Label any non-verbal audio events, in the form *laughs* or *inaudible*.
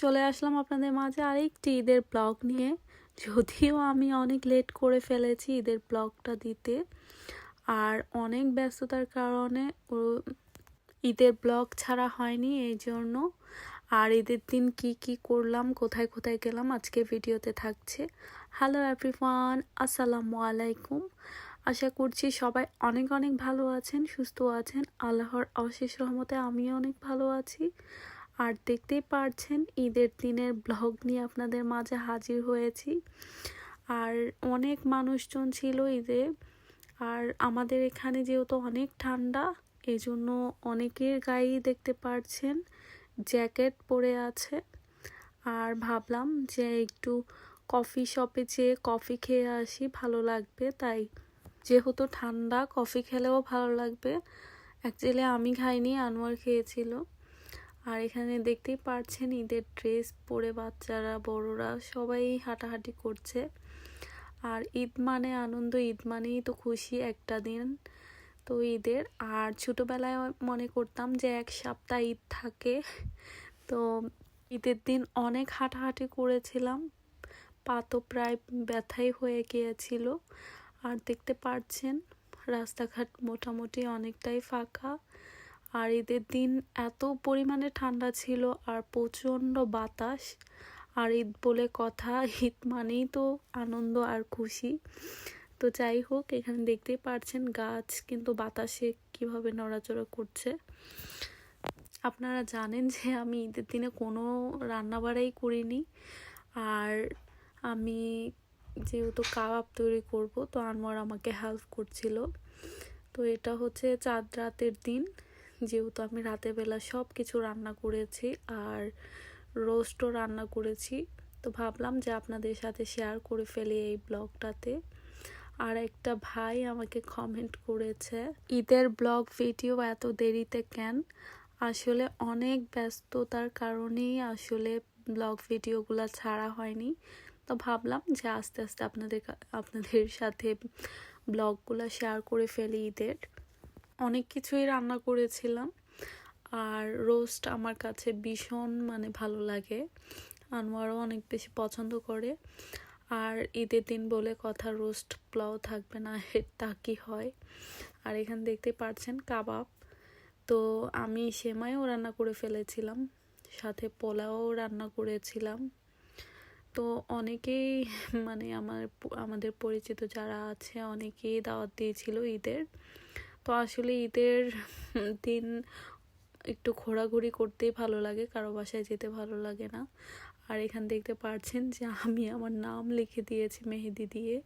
চলে আসলাম আপনাদের মাঝে আরেকটি ঈদের ব্লগ নিয়ে। যদিও আমি অনেক লেট করে ফেলেছি ঈদের ব্লগটা দিতে। আর অনেক ব্যস্ততার কারণে ঈদের ব্লগ ছাড়া হয়নি এই জন্য আর ঈদের দিন কি কি করলাম, কোথায় কোথায় গেলাম, আজকে ভিডিওতে থাকছে। হ্যালো এভরিওয়ান আসসালামু আলাইকুম। আশা করছি সবাই অনেক অনেক ভালো আছেন, সুস্থ আছেন। আল্লাহর অশেষ রহমতে আমিও অনেক ভালো আছি। আর দেখতেই পারছেন ঈদের দিনের ব্লগ নিয়ে আপনাদের মাঝে হাজির হয়েছি। আর অনেক মানুষজন ছিল ঈদে। আর আমাদের এখানে যেহেতু অনেক ঠান্ডা এই জন্য অনেকের গায়েই দেখতে পারছেন জ্যাকেট পরে আছে। আর ভাবলাম যে একটু কফি শপে যেয়ে কফি খেয়ে আসি, ভালো লাগবে। তাই যেহেতু ঠান্ডা, কফি খেলেও ভালো লাগবে। অ্যাকচুয়ালি আমি খাইনি, আনোয়ার খেয়েছিল। আর এখানে দেখতেই পারছেন ঈদের ড্রেস পরে বাচ্চারা, বড়রা সবাই হাঁটাহাঁটি করছে। আর ঈদ মানে আনন্দ, ঈদ মানেই তো খুশি একটা দিন তো ঈদের। আর ছোটোবেলায় মনে করতাম যে এক সপ্তাহ ঈদ থাকে, তো ঈদের দিন অনেক হাঁটাহাঁটি করেছিলাম। পা তো প্রায় ব্যথাই হয়ে গিয়েছিল। আর দেখতে পারছেন, রাস্তাঘাট মোটামুটি অনেকটাই ফাঁকা। আর ঈদের দিন এত পরিমাণে ঠান্ডা ছিল আর প্রচণ্ড বাতাস। আর ঈদ বলে কথা, ঈদ মানেই তো আনন্দ আর খুশি। তো যাই হোক, এখানে দেখতেই পারছেন গাছ কিন্তু বাতাসে কীভাবে নড়াচড়া করছে। আপনারা জানেন যে আমি ঈদের দিনে কোনো রান্নাবাড়াই করিনি। আর আমি যেহেতু কাবাব তৈরি করব, তো আনোয়ার আমাকে হেল্প করছিল। তো এটা হচ্ছে চাঁদ রাতের দিন। যেহেতু আমি রাতের বেলা সব কিছু রান্না করেছি আর রোস্টও রান্না করেছি, তো ভাবলাম যে আপনাদের সাথে শেয়ার করে ফেলি এই ব্লগটাতে। আর একটা ভাই আমাকে কমেন্ট করেছে, ঈদের ব্লগ ভিডিও এত দেরিতে কেন? আসলে অনেক ব্যস্ততার কারণেই আসলে ব্লগ ভিডিওগুলো ছাড়া হয়নি। তো ভাবলাম যে আস্তে আস্তে আপনাদের আপনাদের সাথে ব্লগগুলো শেয়ার করে ফেলি ঈদের। অনেক কিছুই রান্না করেছিলাম। আর রোস্ট আমার কাছে ভীষণ মানে ভালো লাগে। আনোয়ারও অনেক বেশি পছন্দ করে। আর ঈদের দিন বলে কথা রোস্ট পোলাও থাকবে না তা কি হয়? আর এখানে দেখতে পাচ্ছেন কাবাব। তো আমি সেমাইও রান্না করে ফেলেছিলাম, সাথে পোলাও রান্না করেছিলাম। তো অনেকেই মানে আমার আমাদের পরিচিত যারা আছে, অনেকেই দাওয়াত দিয়েছিল ঈদের। তো আসলে ঈদের *laughs* দিন একটু ঘোরাঘুরি করতেই ভালো লাগে, কারও বাসায় যেতে ভালো লাগে না। আর এখান দেখতে পারছেন যে আমি আমার নাম লিখে দিয়েছি মেহেদি দিয়ে।